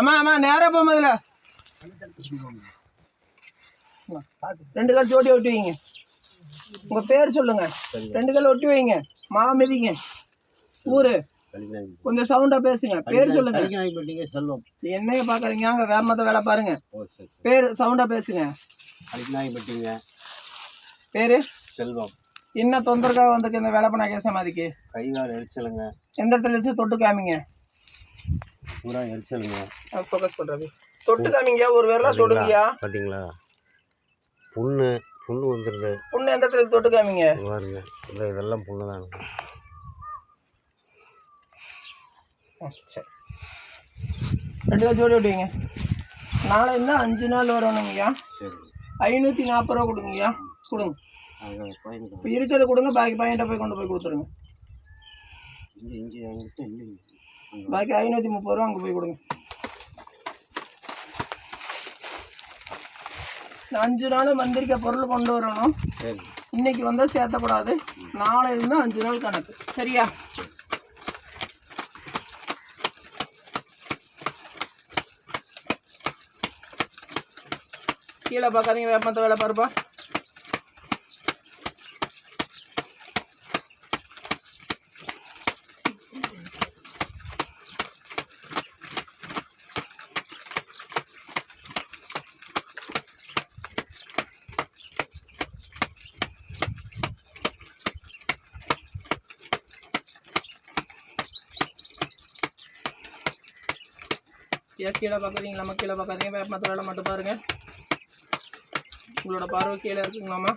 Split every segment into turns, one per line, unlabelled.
அம்மா அம்மா நேரா போமா இதுல ரெண்டு கால் ஜோடி ஒட்டி வைங்க. உங்க பேர் சொல்லுங்க. ரெண்டு கால் ஒட்டி வைங்க. மா மிதிங்க. ஊரு. கொஞ்சம் சவுண்டா பேசுங்க. பேர் சொல்லுங்க.
செல்வம்.
என்னைய பாக்குறீங்க அங்க வேற மத்த வேலை பாருங்க. பேர் சவுண்டா பேசுங்க.
கலிங்கநாயகப்பட்டிங்க
பேரு?
செல்வம்.
என்ன தொந்தரக்காக வந்திருக்கு இந்த வேலை பண்ண கேச மாதிரிக்கு
கை கால் எரிச்சலுங்க.
எந்த இடத்துல வச்சு தொட்டு காமிங்க.
பூரா எரிச்சலுங்க.
ஃபோக்கஸ் பண்றது தொட்டு காமிங்க ஒரு விரலா தொடுங்கய்யா.
பார்த்தீங்களா புண்ணு புண்ணு வந்துடுது
பொண்ணு எந்த இடத்துல தொட்டு காமிங்க
பாருங்க. இல்லை இதெல்லாம் புண்ணு
ஆ, சரி. ரெண்டு பேர் ஜோடி விட்டுவீங்க நாளை இருந்தால் அஞ்சு நாள் வரணுங்கய்யா.
சரி.
ஐநூற்றி நாற்பது ரூபா கொடுங்கய்யா. கொடுங்க. இப்போ இருக்கிறத கொடுங்க. பாக்கி பையன்கிட்ட போய் கொண்டு போய் கொடுத்துருங்க. பாக்கி ஐநூற்றி முப்பது ரூபா அங்கே போய் கொடுங்க. அஞ்சு நாள் வந்திருக்க பொருள் கொண்டு வரணும். இன்னைக்கு வந்தால் சேர்த்தக்கூடாது. நாளை இருந்தால் அஞ்சு நாள் கணக்கு. சரியா? கீழே பார்க்காதீங்க வேப்பமத்த வேலை பாருப்பா. கீழே பார்க்குறீங்க நம்ம கீழே பார்க்காதீங்க. வேப்பமத்த வேலை மட்டும் பாருங்க. உங்களோட பார்வை கீழே இருக்குங்களாம்மா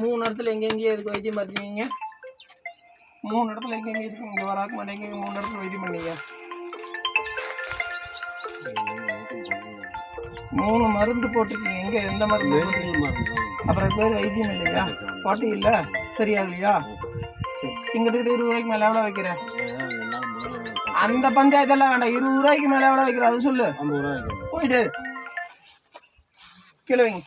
மூணு இடத்துல எங்கெங்கேயோ இருக்கு வைத்தியம் பார்த்தீங்க மூணு இடத்துல எங்கெங்கே இருக்கு. இங்கே வராக்க மாட்டேங்க மூணு இடத்துல வைத்தியம் பண்ணீங்க. மூணு மருந்து போட்டிருக்கீங்க எங்கே எந்த மருந்து அப்புறம் பேர் வைத்தியம் இல்லையா? பாட்டி இல்லை? சரியாகலையா சரி சிங்கத்துக்கிட்ட இருபது ரூபாய்க்கு மேலே எவ்வளோ வைக்கிறேன்
என்னால் முடியல
அந்த பஞ்சாயத்தெல்லாம் வேண்டாம். இருபது ரூபாய்க்கு மேலே எவ்வளோ வைக்கிற? அதை சொல்லு. போயிட்டு. கீழே வைங்க.